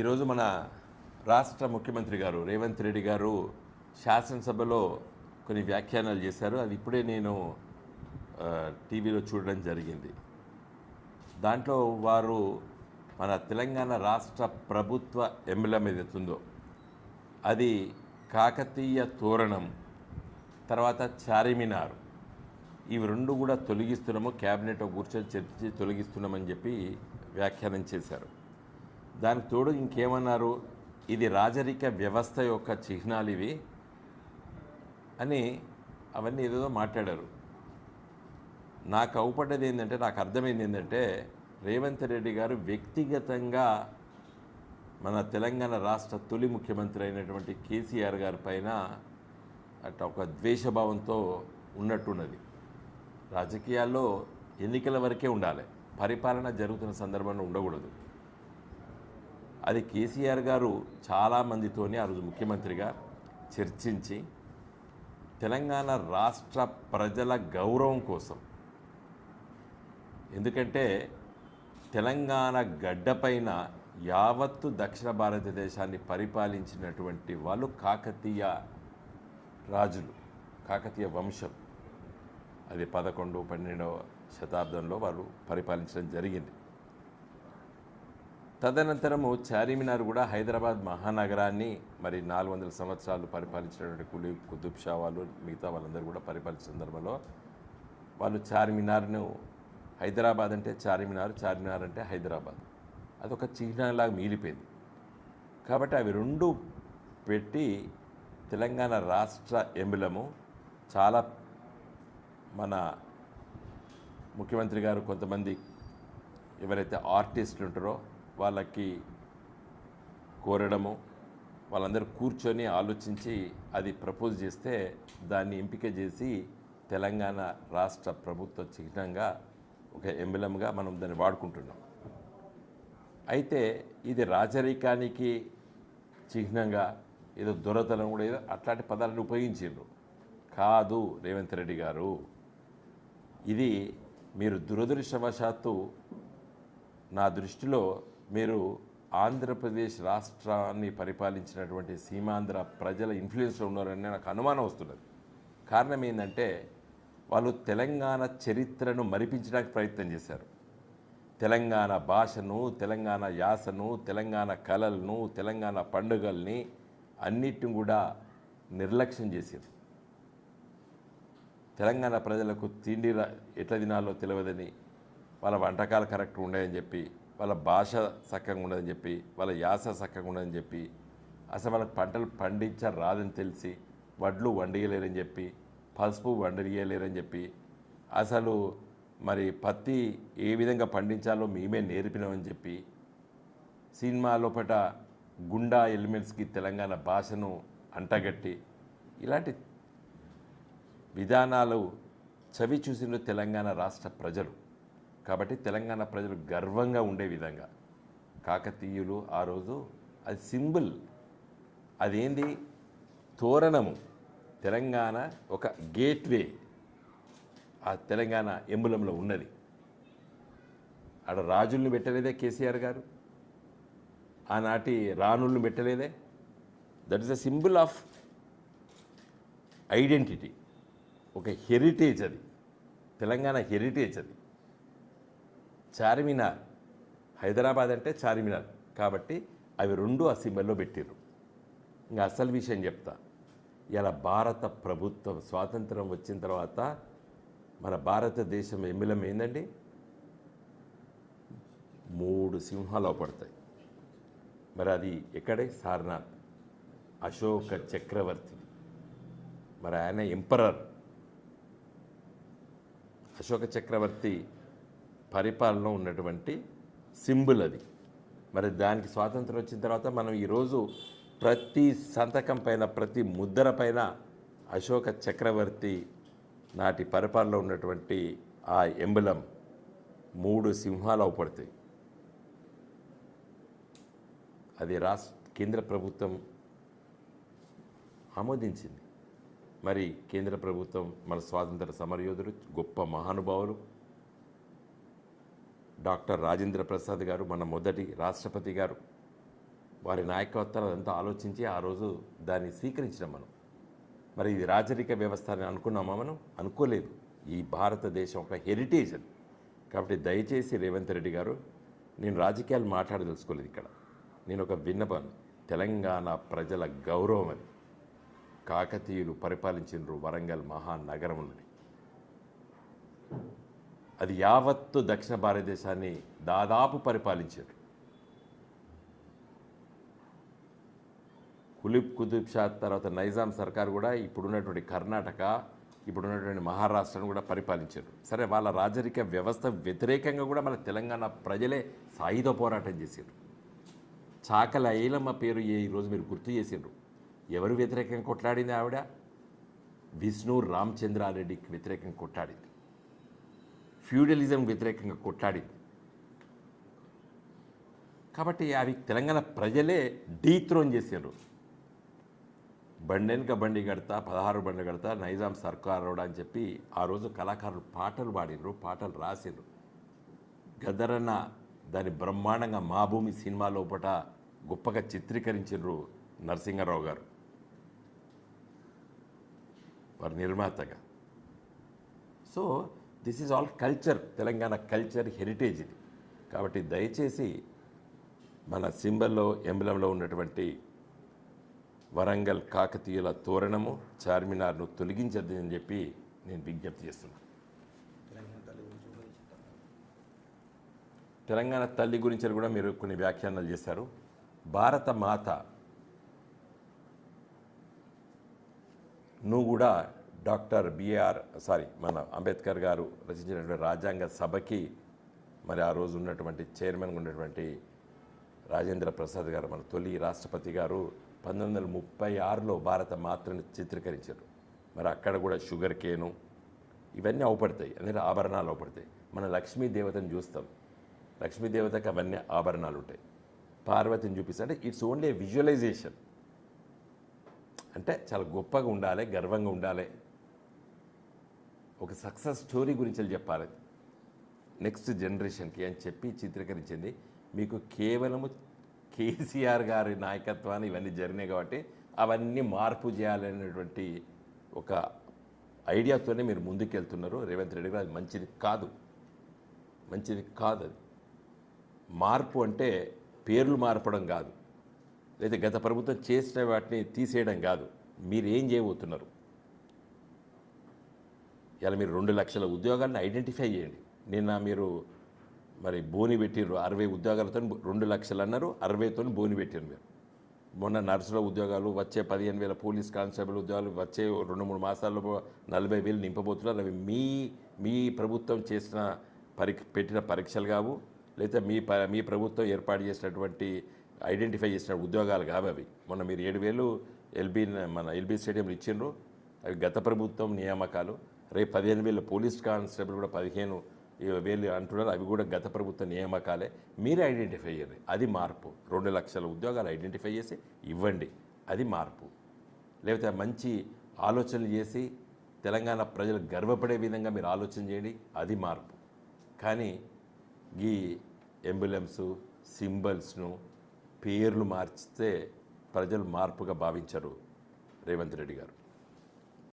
ఈరోజు మన రాష్ట్ర ముఖ్యమంత్రి గారు రేవంత్ రెడ్డి గారు శాసనసభలో కొన్ని వ్యాఖ్యానాలు చేశారు. అది ఇప్పుడే నేను టీవీలో చూడడం జరిగింది. దాంట్లో వారు మన తెలంగాణ రాష్ట్ర ప్రభుత్వ ఎంబలం ఏదైతుందో అది కాకతీయ తోరణం తర్వాత చారిమినార్ ఇవి రెండు కూడా తొలగిస్తున్నాము. క్యాబినెట్ కూర్చొని చర్చించి తొలగిస్తున్నామని చెప్పి వ్యాఖ్యానం చేశారు. దానికి తోడు ఇంకేమన్నారు? ఇది రాజరిక వ్యవస్థ యొక్క చిహ్నాలు ఇవి అని అవన్నీ ఏదేదో మాట్లాడారు. నాకు అవుపడ్డది ఏంటంటే నాకు అర్థమైంది ఏంటంటే రేవంత్ రెడ్డి గారు వ్యక్తిగతంగా మన తెలంగాణ రాష్ట్ర తొలి ముఖ్యమంత్రి అయినటువంటి కేసీఆర్ గారి పైన అట్లా ఒక ద్వేషభావంతో ఉన్నట్టున్నది. రాజకీయాల్లో ఎన్నికల వరకే ఉండాలి. పరిపాలన జరుగుతున్న సందర్భంలో ఉండకూడదు. అది కేసీఆర్ గారు చాలామందితోనే ఆ రోజు ముఖ్యమంత్రిగా చర్చించి తెలంగాణ రాష్ట్ర ప్రజల గౌరవం కోసం. ఎందుకంటే తెలంగాణ గడ్డపైన యావత్తు దక్షిణ భారతదేశాన్ని పరిపాలించినటువంటి వాళ్ళు కాకతీయ రాజులు కాకతీయ వంశం. అది పదకొండు పన్నెండవ శతాబ్దంలో వారు పరిపాలించడం జరిగింది. తదనంతరము చారిమినార్ కూడా హైదరాబాద్ మహానగరాన్ని మరి నాలుగు వందల సంవత్సరాలు పరిపాలించినటువంటి కులి కుతుబ్ షా వాళ్ళు మిగతా వాళ్ళందరూ కూడా పరిపాలించిన సందర్భంలో వాళ్ళు చార్మినార్ను హైదరాబాద్ అంటే చార్మినార్ చార్మినార్ అంటే హైదరాబాద్. అదొక చిహ్నంలాగా మిగిలిపోయింది. కాబట్టి అవి రెండు పెట్టి తెలంగాణ రాష్ట్ర ఎంబులము చాలా మన ముఖ్యమంత్రి గారు కొంతమంది ఎవరైతే ఆర్టిస్టులు ఉంటారో వాళ్ళకి కోరడము వాళ్ళందరూ కూర్చొని ఆలోచించి అది ప్రపోజ్ చేస్తే దాన్ని ఎంపిక చేసి తెలంగాణ రాష్ట్ర ప్రభుత్వ చిహ్నంగా ఒక ఎంబలంగా మనం దాన్ని వాడుకుంటున్నాం. అయితే ఇది రాజరికానికి చిహ్నంగా ఏదో దొరతనం కూడా ఏదో అట్లాంటి పదాలను ఉపయోగించారు కాదు రేవంత్ రెడ్డి గారు. ఇది మీరు దురదృష్టవశాత్తు నా దృష్టిలో మీరు ఆంధ్రప్రదేశ్ రాష్ట్రాన్ని పరిపాలించినటువంటి సీమాంధ్ర ప్రజల ఇన్ఫ్లుయెన్స్లో ఉన్నారని నాకు అనుమానం వస్తున్నది. కారణం ఏంటంటే వాళ్ళు తెలంగాణ చరిత్రను మరిపించడానికి ప్రయత్నం చేశారు. తెలంగాణ భాషను తెలంగాణ యాసను తెలంగాణ కళలను తెలంగాణ పండుగల్ని అన్నిటిని కూడా నిర్లక్ష్యం చేశారు. తెలంగాణ ప్రజలకు తిండి ఎట్లా తినాలో తెలియదని వాళ్ళ వంటకాలు కరెక్ట్ ఉండేదని చెప్పి వాళ్ళ భాష చక్కగా ఉండదని చెప్పి వాళ్ళ యాస చక్కగా ఉండదని చెప్పి అసలు వాళ్ళకి పంటలు పండించ రాదని తెలిసి వడ్లు వండియలేరని చెప్పి పసుపు వండియలేరని చెప్పి అసలు మరి పత్తి ఏ విధంగా పండించాలో మేమే నేర్పినామని చెప్పి సినిమా లోపల గుండా ఎలిమెంట్స్కి తెలంగాణ భాషను అంటగట్టి ఇలాంటి విధానాలు చవి చూసిన తెలంగాణ రాష్ట్ర ప్రజలు. కాబట్టి తెలంగాణ ప్రజలు గర్వంగా ఉండే విధంగా కాకతీయులు ఆ రోజు అది సింబుల్. అదేంది? తోరణము. తెలంగాణ ఒక గేట్వే. ఆ తెలంగాణ ఎంబులంలో ఉన్నది. ఆడ రాజుల్ని పెట్టలేదే కేసీఆర్ గారు? ఆనాటి రాణుల్ని పెట్టలేదే? That is a symbol of identity ఒక హెరిటేజ్ అది. తెలంగాణ హెరిటేజ్ అది. చార్మినార్. హైదరాబాద్ అంటే చార్మినార్. కాబట్టి అవి రెండు ఆ సింబల్లో పెట్టిర్రు. ఇంకా అసలు విషయం చెప్తా. ఇలా భారత ప్రభుత్వం స్వాతంత్రం వచ్చిన తర్వాత మన భారతదేశం ఎమ్మిలం ఏందండి? మూడు సింహాలు పడతాయి మరి అది ఎక్కడే? సారనాథ్. అశోక చక్రవర్తి. మరి ఆయన ఎంపరర్. అశోక చక్రవర్తి పరిపాలన ఉన్నటువంటి సింబుల్ అది. మరి దానికి స్వాతంత్రం వచ్చిన తర్వాత మనం ఈరోజు ప్రతి సంతకం పైన ప్రతి ముద్ర పైన అశోక చక్రవర్తి నాటి పరిపాలనలో ఉన్నటువంటి ఆ ఎంబలం మూడు సింహాలు అవపడతాయి. అది రాష్ట్ర కేంద్ర ప్రభుత్వం ఆమోదించింది. మరి కేంద్ర ప్రభుత్వం మన స్వాతంత్ర సమరయోధులు గొప్ప మహానుభావులు డాక్టర్ రాజేంద్ర ప్రసాద్ గారు మన మొదటి రాష్ట్రపతి గారు. వారి నాయకత్వాలు అదంతా ఆలోచించి ఆ రోజు దాన్ని స్వీకరించినాం మనం. మరి ఇది రాజరిక వ్యవస్థ అని అనుకున్నామా మనం? అనుకోలేదు. ఈ భారతదేశం ఒక హెరిటేజ్ అది. కాబట్టి దయచేసి రేవంత్ రెడ్డి గారు నేను రాజకీయాలు మాట్లాడదలుచుకోలేదు ఇక్కడ. నేను ఒక విన్నపం తెలంగాణ ప్రజల గౌరవం అది. కాకతీయులు పరిపాలించినారు వరంగల్ మహానగరం నుండి అది యావత్తు దక్షిణ భారతదేశాన్ని దాదాపు పరిపాలించారు. కులిబ్ కుతుబ్ షా తర్వాత నైజాం సర్కార్ కూడా ఇప్పుడున్నటువంటి కర్ణాటక ఇప్పుడున్నటువంటి మహారాష్ట్రను కూడా పరిపాలించారు. సరే వాళ్ళ రాజరిక వ్యవస్థ వ్యతిరేకంగా కూడా మన తెలంగాణ ప్రజలే సాయుధ పోరాటం చేశారు. చాకల ఐలమ్మ పేరు ఏ ఈరోజు మీరు గుర్తు చేసిండ్రు ఎవరు వ్యతిరేకంగా కొట్లాడింది ఆవిడ? విష్ణు రామచంద్రారెడ్డికి వ్యతిరేకంగా కొట్లాడింది. ఫ్యూడలిజం వ్యతిరేకంగా కొట్లాడింది. కాబట్టి అవి తెలంగాణ ప్రజలే డీత్రోన్ చేశారు. బండెనుక బండి కడతా పదహారు బండి కడతా నైజాం సర్కార్ అని చెప్పి ఆ రోజు కళాకారులు పాటలు పాడినరు పాటలు రాసిండ్రు. గదరన్న దాని బ్రహ్మాండంగా మా భూమి సినిమా లోపట గొప్పగా చిత్రీకరించారు నరసింహారావు గారు. వారి నిర్మాతగా. So this is all culture Telangana culture heritage ఇది. కాబట్టి దయచేసి మన సింబల్లో ఎంబలంలో ఉన్నటువంటి వరంగల్ కాకతీయుల తోరణము చార్మినార్ను తొలగించద్దు అని చెప్పి నేను విజ్ఞప్తి చేస్తున్నాను తెలంగాణ తల్లి గురించి కూడా మీరు కొన్ని వ్యాఖ్యానాలు చేశారు. భారత మాత నువ్వు కూడా డాక్టర్ బిఆర్ సారీ మన అంబేద్కర్ గారు రచించినటువంటి రాజ్యాంగ సభకి మరి ఆ రోజు ఉన్నటువంటి చైర్మన్గా ఉన్నటువంటి రాజేంద్ర ప్రసాద్ గారు మన తొలి రాష్ట్రపతి గారు పంతొమ్మిది వందల ముప్పై ఆరులో భారత మాత్రను చిత్రీకరించారు. మరి అక్కడ కూడా షుగర్ కేను ఇవన్నీ అవపడతాయి అందులో ఆభరణాలు అవపడతాయి. మన లక్ష్మీ దేవతను చూస్తాం. లక్ష్మీ దేవతకి అవన్నీ ఆభరణాలు ఉంటాయి. పార్వతిని చూపిస్తే అంటే ఇట్స్ ఓన్లీ విజువలైజేషన్. అంటే చాలా గొప్పగా ఉండాలి గర్వంగా ఉండాలి ఒక సక్సెస్ స్టోరీ గురించి చెప్పాలి. నెక్స్ట్ జనరేషన్కి అని చెప్పి చిత్రీకరించింది. మీకు కేవలము కేసీఆర్ గారి నాయకత్వాన్ని ఇవన్నీ జరిగినాయి కాబట్టి అవన్నీ మార్పు చేయాలనేటువంటి ఒక ఐడియాతోనే మీరు ముందుకెళ్తున్నారు. రేవంత్ రెడ్డి గారు అది మంచిది కాదు. మంచిది కాదు అది. మార్పు అంటే పేర్లు మార్పడం కాదు. లేదా గత ప్రభుత్వం చేసిన వాటిని తీసేయడం కాదు. మీరు ఏం చేయబోతున్నారు? ఇలా మీరు రెండు లక్షల ఉద్యోగాలను ఐడెంటిఫై చేయండి. నిన్న మీరు మరి బోని పెట్టిర్రు అరవై ఉద్యోగాలతో రెండు లక్షలు అన్నారు అరవైతో బోని పెట్టారు మీరు. మొన్న నర్సుల ఉద్యోగాలు వచ్చే పదిహేను వేల పోలీస్ కానిస్టేబుల్ ఉద్యోగాలు వచ్చే రెండు మూడు మాసాల్లో నలభై వేలు నింపబోతున్నారు. అవి మీ మీ ప్రభుత్వం చేసిన పరీక్ష పెట్టిన పరీక్షలు కావు లేదా మీ ప మీ ప్రభుత్వం ఏర్పాటు చేసినటువంటి ఐడెంటిఫై చేసిన ఉద్యోగాలు కావు అవి. మొన్న మీరు ఏడు వేలు ఎల్బీ మన ఎల్బీ స్టేడియంలో ఇచ్చిండ్రు. అవి గత ప్రభుత్వం నియామకాలు. రేపు పదిహేను వేల పోలీస్ కానిస్టేబుల్ కూడా పదిహేను వేలు అంటున్నారు. అవి కూడా గత ప్రభుత్వ నియామకాలే. మీరే ఐడెంటిఫై చేయండి. అది మార్పు. రెండు లక్షల ఉద్యోగాలు ఐడెంటిఫై చేసి ఇవ్వండి. అది మార్పు. లేకపోతే మంచి ఆలోచనలు చేసి తెలంగాణ ప్రజలు గర్వపడే విధంగా మీరు ఆలోచన చేయండి. అది మార్పు. కానీ ఈ ఎంబులెన్సు సింబల్స్ను పేర్లు మార్చితే ప్రజలు మార్పుగా భావించరు రేవంత్ రెడ్డి గారు.